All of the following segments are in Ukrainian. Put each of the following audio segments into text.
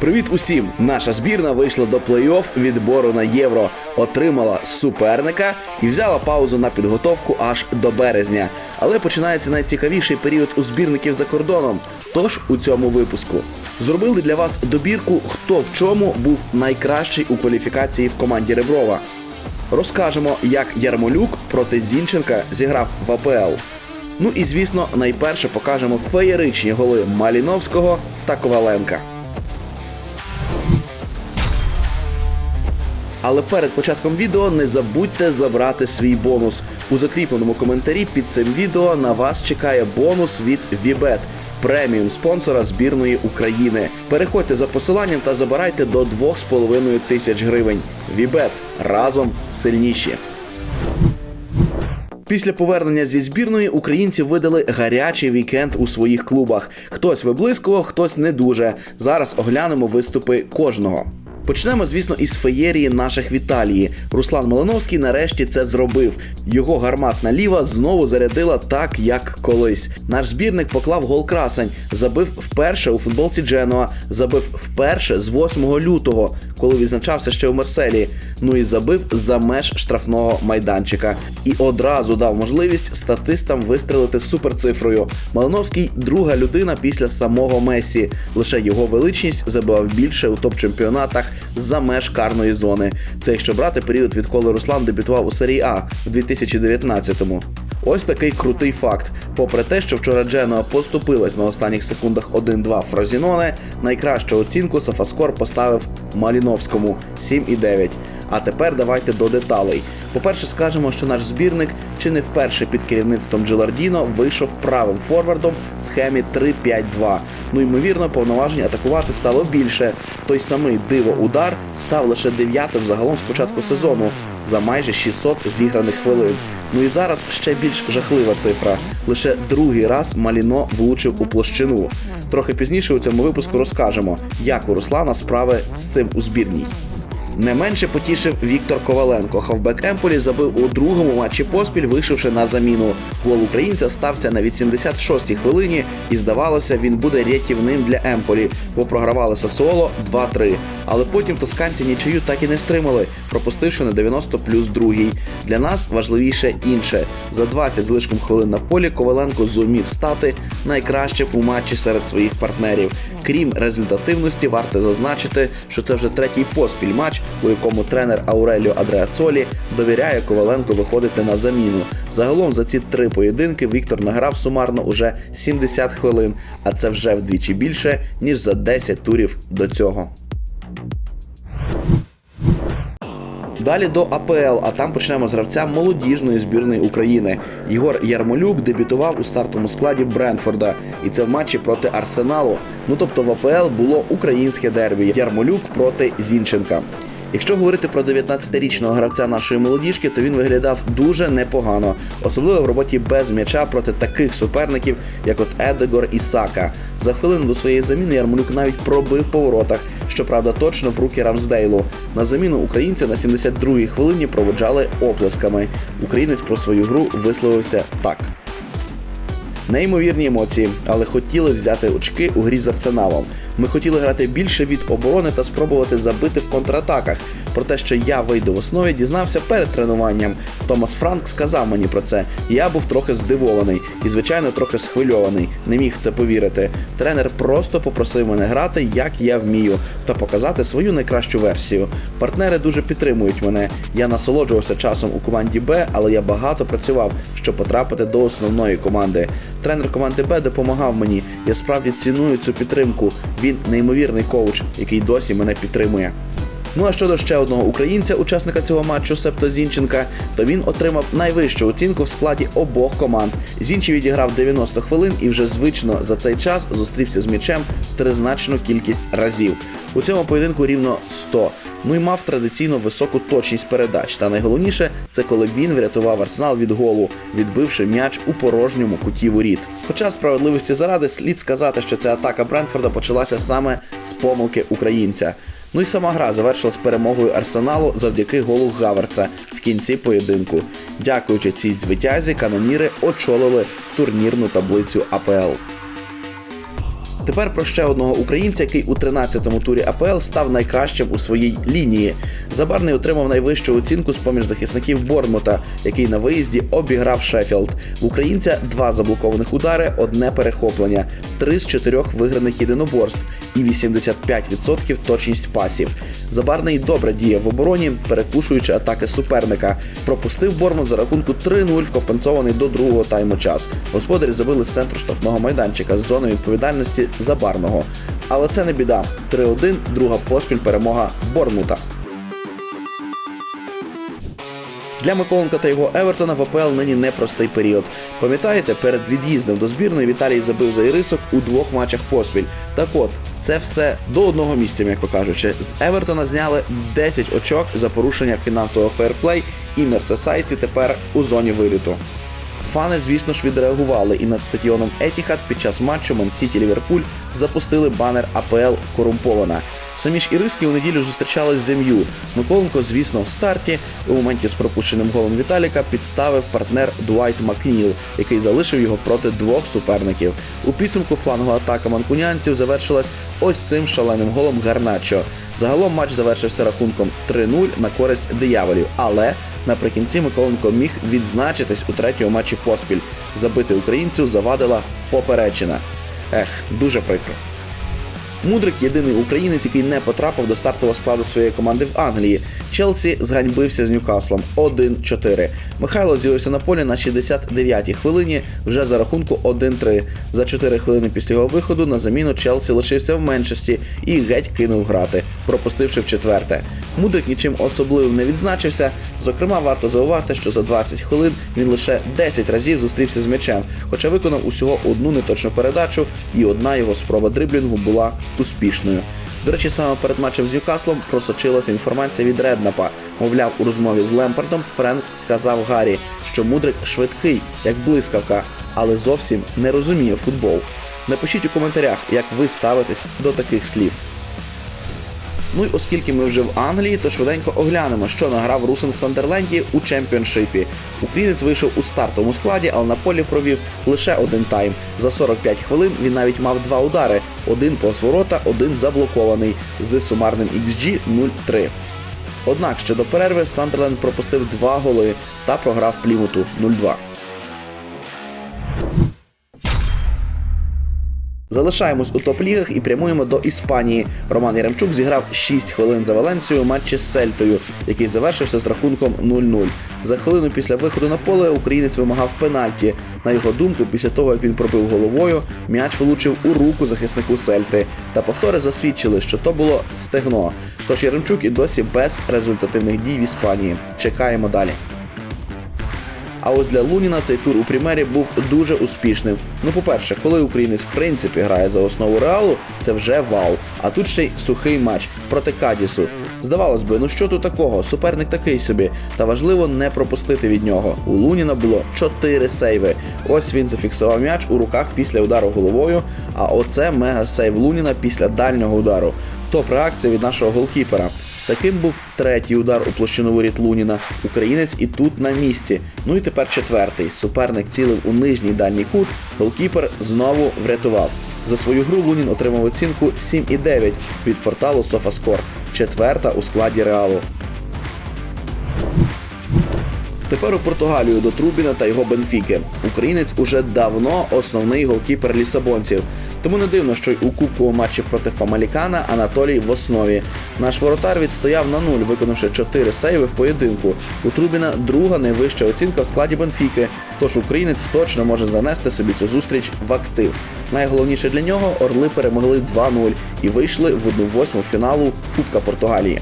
Привіт усім! Наша збірна вийшла до плей-офф відбору на євро, отримала суперника і взяла паузу на підготовку аж до березня. Але починається найцікавіший період у збірників за кордоном. Тож у цьому випуску зробили для вас добірку, хто в чому був найкращий у кваліфікації в команді Реброва. Розкажемо, як Ярмолюк проти Зінченка зіграв в АПЛ. Ну і звісно, найперше покажемо феєричні голи Маліновського та Коваленка. Але перед початком відео не забудьте забрати свій бонус. У закріпленому коментарі під цим відео на вас чекає бонус від Вібет, преміум спонсора збірної України. Переходьте за посиланням та забирайте до 2,5 тисяч гривень. Вібет разом сильніші. Після повернення зі збірної українці видали гарячий вікенд у своїх клубах. Хтось виблискував, хтось не дуже. Зараз оглянемо виступи кожного. Почнемо, звісно, із феєрії наших Віталії. Руслан Малиновський нарешті це зробив. Його гарматна ліва знову зарядила так, як колись. Наш збірник поклав гол красень, забив вперше у футболці Дженуа, забив вперше з 8 лютого, коли відзначався ще у Марселі. Ну і забив за меж штрафного майданчика. І одразу дав можливість статистам вистрелити суперцифрою. Малиновський друга людина після самого Месі. Лише його величність забивав більше у топ-чемпіонатах за меж карної зони. Це якщо брати період, відколи Руслан дебютував у серії А в 2019-му. Ось такий крутий факт. Попри те, що вчора Дженуа поступилась на останніх секундах 1-2 Фразіноне, найкращу оцінку Софаскор поставив Маліновському 7,9. А тепер давайте до деталей. По-перше, скажемо, що наш збірник чи не вперше під керівництвом Джилардіно вийшов правим форвардом в схемі 3-5-2. Ну ймовірно, повноважень атакувати стало більше. Той самий диво удар став лише дев'ятим загалом з початку сезону за майже 600 зіграних хвилин. Ну і зараз ще більш жахлива цифра. Лише другий раз Маліно влучив у площину. Трохи пізніше у цьому випуску розкажемо, як у Руслана справи з цим у збірній. Не менше потішив Віктор Коваленко. Хавбек Емполі забив у другому матчі поспіль, вийшовши на заміну. Гол українця стався на 86-й хвилині, і здавалося, він буде рятівним для Емполі, бо програвали Сасуоло 2-3. Але потім тосканці нічию так і не втримали, пропустивши на 90 плюс другий. Для нас важливіше інше. За 20 з лишком хвилин на полі Коваленко зумів стати найкращим у матчі серед своїх партнерів. Крім результативності, варто зазначити, що це вже третій поспіль матч, у якому тренер Ауреліо Адреацолі довіряє Коваленко виходити на заміну. Загалом за ці три поєдинки Віктор награв сумарно уже 70 хвилин, а це вже вдвічі більше ніж за 10 турів до цього. Далі до АПЛ, а там почнемо з гравця молодіжної збірної України. Єгор Ярмолюк дебютував у стартовому складі Брентфорда, і це в матчі проти Арсеналу. Ну тобто в АПЛ було українське дербі Ярмолюк проти Зінченка. Якщо говорити про 19-річного гравця нашої молодіжки, то він виглядав дуже непогано, особливо в роботі без м'яча проти таких суперників, як от Едегор і Сака. За хвилину до своєї заміни Ярмолюк навіть пробив по воротах, щоправда, точно в руки Рамсдейлу. На заміну українця на 72-й хвилині проводжали оплесками. Українець про свою гру висловився так. Неймовірні емоції, але хотіли взяти очки у грі з арсеналом. Ми хотіли грати більше від оборони та спробувати забити в контратаках. Про те, що я вийду в основі, дізнався перед тренуванням. Томас Франк сказав мені про це. Я був трохи здивований і, звичайно, трохи схвильований. Не міг це повірити. Тренер просто попросив мене грати, як я вмію, та показати свою найкращу версію. Партнери дуже підтримують мене. Я насолоджувався часом у команді Б, але я багато працював, щоб потрапити до основної команди. Тренер команди Б допомагав мені. Я справді ціную цю підтримку. Він неймовірний коуч, який досі мене підтримує. Ну а щодо ще одного українця, учасника цього матчу Септо Зінченка, то він отримав найвищу оцінку в складі обох команд. Зінчі відіграв 90 хвилин і вже звично за цей час зустрівся з м'ячем тризначну кількість разів. У цьому поєдинку рівно 100. Ну і мав традиційно високу точність передач. Та найголовніше це коли він врятував арсенал від голу, відбивши м'яч у порожньому куті воріт. Хоча справедливості заради слід сказати, що ця атака Брентфорда почалася саме з помилки українця. Ну і сама гра завершилась перемогою Арсеналу завдяки голу Гаверца в кінці поєдинку. Дякуючи цій звитязі, каноніри очолили турнірну таблицю АПЛ. Тепер про ще одного українця, який у 13-му турі АПЛ став найкращим у своїй лінії. Забарний отримав найвищу оцінку з поміж захисників Борнмута, який на виїзді обіграв Шеффілд. В українця два заблокованих удари, одне перехоплення, три з чотирьох виграних єдиноборств і 85% точність пасів. Забарний добре діяв в обороні, перекушуючи атаки суперника. Пропустив Бормут за рахунку 3-0 в компенсований до другого тайму час. Господарі забили з центру штрафного майданчика з зоною відповідальності Забарного. Але це не біда. 3-1, друга поспіль перемога Борнмута. Для Миколенка та його Евертона в АПЛ нині непростий період. Пам'ятаєте, перед від'їздом до збірної Віталій забив за ірисок у двох матчах поспіль. Так от, це все до одного місця, м'яко кажучи. З Евертона зняли 10 очок за порушення фінансового фейрплей, і мерсесайці тепер у зоні виліту. Фани, звісно ж, відреагували і над стадіоном Етіхат під час матчу Ман-Сіті Ліверпуль запустили банер АПЛ корумпована. Самі ж іриски у неділю зустрічались з МЮ. Миколенко, звісно, в старті у моменті з пропущеним голом Віталіка підставив партнер Дуайт Макніл, який залишив його проти двох суперників. У підсумку флангова атака манкунянців завершилась ось цим шаленим голом Гарначо. Загалом матч завершився рахунком 3-0 на користь дияволів, але Наприкінці Миколенко міг відзначитись у третьому матчі поспіль. Забити українцю завадила поперечина. Ех, дуже прикро. Мудрик єдиний українець, який не потрапив до стартового складу своєї команди в Англії. Челсі зганьбився з Ньюкаслом 1-4. Михайло з'явився на полі на 69-й хвилині вже за рахунку 1-3. За 4 хвилини після його виходу на заміну Челсі лишився в меншості і геть кинув грати, пропустивши в четверте. Мудрик нічим особливим не відзначився. Зокрема, варто зауважити, що за 20 хвилин він лише 10 разів зустрівся з м'ячем, хоча виконав усього одну неточну передачу, і одна його спроба дриблінгу була успішною. До речі, саме перед матчем з Ньюкаслом просочилася інформація від Реднапа. Мовляв, у розмові з Лемпардом Френк сказав Гаррі, що мудрик швидкий, як блискавка, але зовсім не розуміє футбол. Напишіть у коментарях, як ви ставитесь до таких слів. Ну і оскільки ми вже в Англії, то швиденько оглянемо, що награв Русин в Сандерленді у чемпіоншипі. Українець вийшов у стартовому складі, але на полі провів лише один тайм. За 45 хвилин він навіть мав два удари: один повз ворота, один заблокований з сумарним XG 0-3. Однак ще до перерви Сандерленд пропустив два голи та програв Плімуту 0-2. Залишаємось у топ-лігах і прямуємо до Іспанії. Роман Яремчук зіграв 6 хвилин за Валенцією матчі з Сельтою, який завершився з рахунком 0-0. За хвилину після виходу на поле українець вимагав пенальті. На його думку, після того як він пробив головою, м'яч влучив у руку захиснику Сельти. Та повтори засвідчили, що то було стегно. Тож Яремчук і досі без результативних дій в Іспанії. Чекаємо далі. А ось для Луніна цей тур у Прімері був дуже успішним. Ну, по-перше, коли українець в принципі грає за основу реалу, це вже вау. А тут ще й сухий матч проти Кадісу. Здавалось би, ну що тут такого? Суперник такий собі. Та важливо не пропустити від нього. У Луніна було 4 сейви. Ось він зафіксував м'яч у руках після удару головою. А оце мега сейв Луніна після дальнього удару. Топ-реакція від нашого голкіпера. Таким був третій удар у площину воріт Луніна. Українець і тут на місці. Ну і тепер четвертий. Суперник цілив у нижній дальній кут. Голкіпер знову врятував. За свою гру Лунін отримав оцінку 7,9 від порталу SofaScore. Четверта у складі реалу. Тепер у Португалію до Трубіна та його Бенфіки. Українець уже давно основний голкіпер лісабонців. Тому не дивно, що й у кубковому матчі проти Фамалікана Анатолій в основі. Наш воротар відстояв на нуль, виконавши 4 сейви в поєдинку. У Трубіна друга найвища оцінка в складі Бенфіки. Тож українець точно може занести собі цю зустріч в актив. Найголовніше для нього орли перемогли 2-0 і вийшли в 1-8 фіналу Кубка Португалії.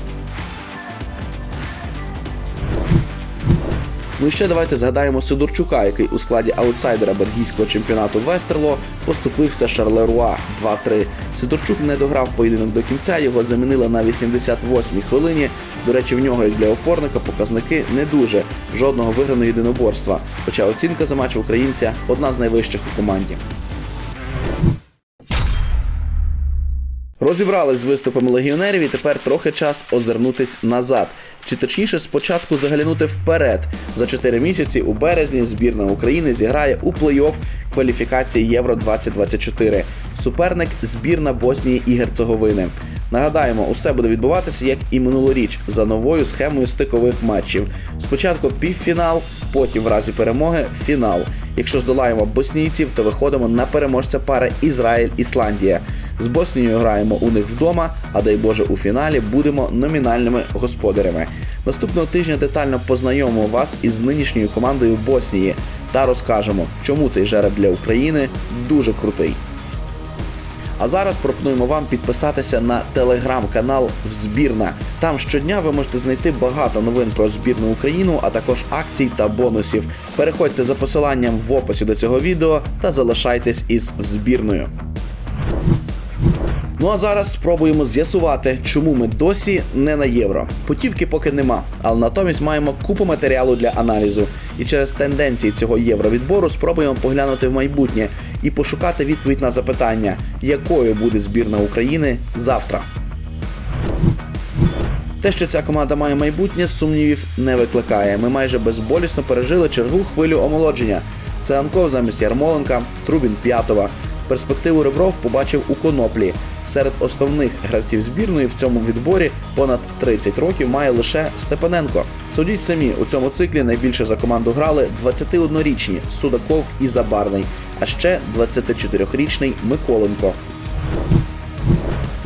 Ну і ще давайте згадаємо Сидорчука, який у складі аутсайдера бельгійського чемпіонату Вестерло поступився Шарлеруа 2-3. Сидорчук не дограв поєдинок до кінця, його замінили на 88-й хвилині. До речі, в нього, як для опорника, показники не дуже жодного виграного єдиноборства. Хоча оцінка за матч українця одна з найвищих у команді. Розібрались з виступами легіонерів і тепер трохи час озирнутись назад. Чи точніше спочатку заглянути вперед. За 4 місяці у березні збірна України зіграє у плей-офф кваліфікації Євро 2024. Суперник збірна Боснії і Герцеговини. Нагадаємо, усе буде відбуватися як і минулоріч за новою схемою стикових матчів. Спочатку півфінал, потім в разі перемоги фінал. Якщо здолаємо боснійців, то виходимо на переможця пари Ізраїль-Ісландія. З Боснією граємо у них вдома, а дай Боже, у фіналі будемо номінальними господарями. Наступного тижня детально познайомимо вас із нинішньою командою Боснії та розкажемо, чому цей жереб для України дуже крутий. А зараз пропонуємо вам підписатися на телеграм-канал Взбірна. Там щодня ви можете знайти багато новин про збірну Україну, а також акцій та бонусів. Переходьте за посиланням в описі до цього відео та залишайтесь із збірною. Ну а зараз спробуємо з'ясувати, чому ми досі не на євро. Путівки поки нема, але натомість маємо купу матеріалу для аналізу. І через тенденції цього євровідбору спробуємо поглянути в майбутнє і пошукати відповідь на запитання, якою буде збірна України завтра. Те, що ця команда має майбутнє, сумнівів не викликає. Ми майже безболісно пережили чергу хвилю омолодження. Це Анков замість Ярмоленка, Трубін П'ятова. Перспективу Ребров побачив у коноплі. Серед основних гравців збірної в цьому відборі понад 30 років має лише Степаненко. Судіть самі, у цьому циклі найбільше за команду грали 21-річні Судаков і Забарний, а ще 24-річний Миколенко.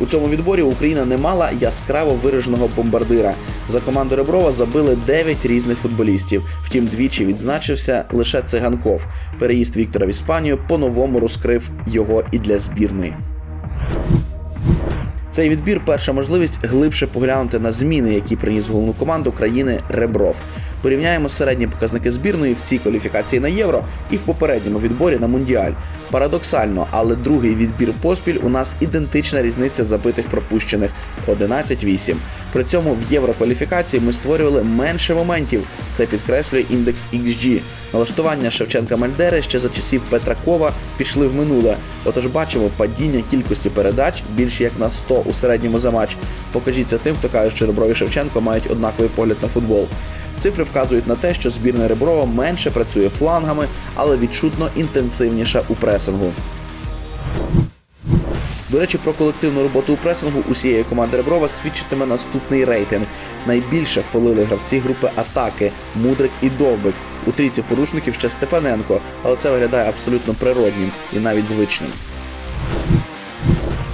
У цьому відборі Україна не мала яскраво вираженого бомбардира. За команду Реброва забили 9 різних футболістів. Втім, двічі відзначився лише циганков. Переїзд Віктора в Іспанію по-новому розкрив його і для збірної. Цей відбір перша можливість глибше поглянути на зміни, які приніс головну команду країни Ребров. Порівняємо середні показники збірної в цій кваліфікації на євро і в попередньому відборі на мундіаль. Парадоксально, але другий відбір поспіль у нас ідентична різниця забитих пропущених 11-8. При цьому в єврокваліфікації ми створювали менше моментів. Це підкреслює індекс XG. Налаштування Шевченка Мальдери ще за часів Петракова пішли в минуле. Отож бачимо падіння кількості передач більше як на 100 у середньому за матч. Покажіть це тим, хто каже, що Ребров і Шевченко мають однаковий погляд на футбол. Цифри вказують на те, що збірна Реброва менше працює флангами, але відчутно інтенсивніша у пресингу. До речі, про колективну роботу у пресингу усієї команди Реброва свідчитиме наступний рейтинг. Найбільше фолили гравці групи атаки Мудрик і Довбик. У трійці порушників ще Степаненко, але це виглядає абсолютно природнім і навіть звичним.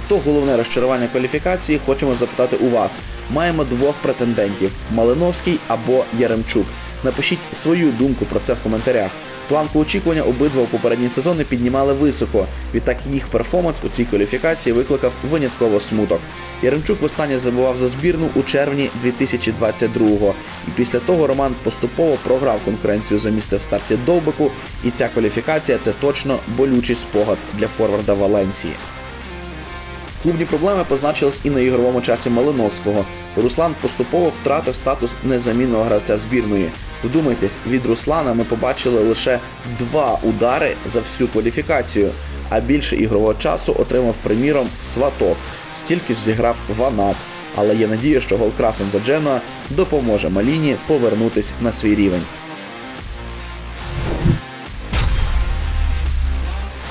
То головне розчарування кваліфікації хочемо запитати у вас. Маємо двох претендентів: Малиновський або Яремчук. Напишіть свою думку про це в коментарях. Планку очікування обидва у попередні сезони піднімали високо. Відтак їх перформанс у цій кваліфікації викликав винятково смуток. Яремчук востаннє забував за збірну у червні 2022-го. І після того Роман поступово програв конкуренцію за місце в старті Довбику. І ця кваліфікація це точно болючий спогад для форварда Валенції. Клубні проблеми позначились і на ігровому часі Малиновського. Руслан поступово втратив статус незамінного гравця збірної. Вдумайтесь, від Руслана ми побачили лише два удари за всю кваліфікацію, а більше ігрового часу отримав приміром сваток. Стільки ж зіграв Ванат. Але є надія, що гол красен за Дженуа допоможе Маліні повернутись на свій рівень.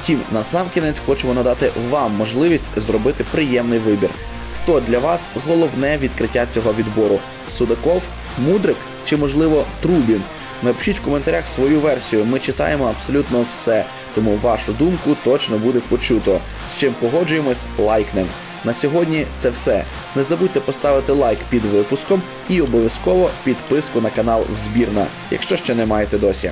Втім, насамкінець хочемо надати вам можливість зробити приємний вибір. Хто для вас головне відкриття цього відбору? Судаков, Мудрик чи, можливо, Трубін? Напишіть в коментарях свою версію. Ми читаємо абсолютно все, тому вашу думку точно буде почуто. З чим погоджуємось, лайкнем. На сьогодні це все. Не забудьте поставити лайк під випуском і обов'язково підписку на канал Взбірна, якщо ще не маєте досі.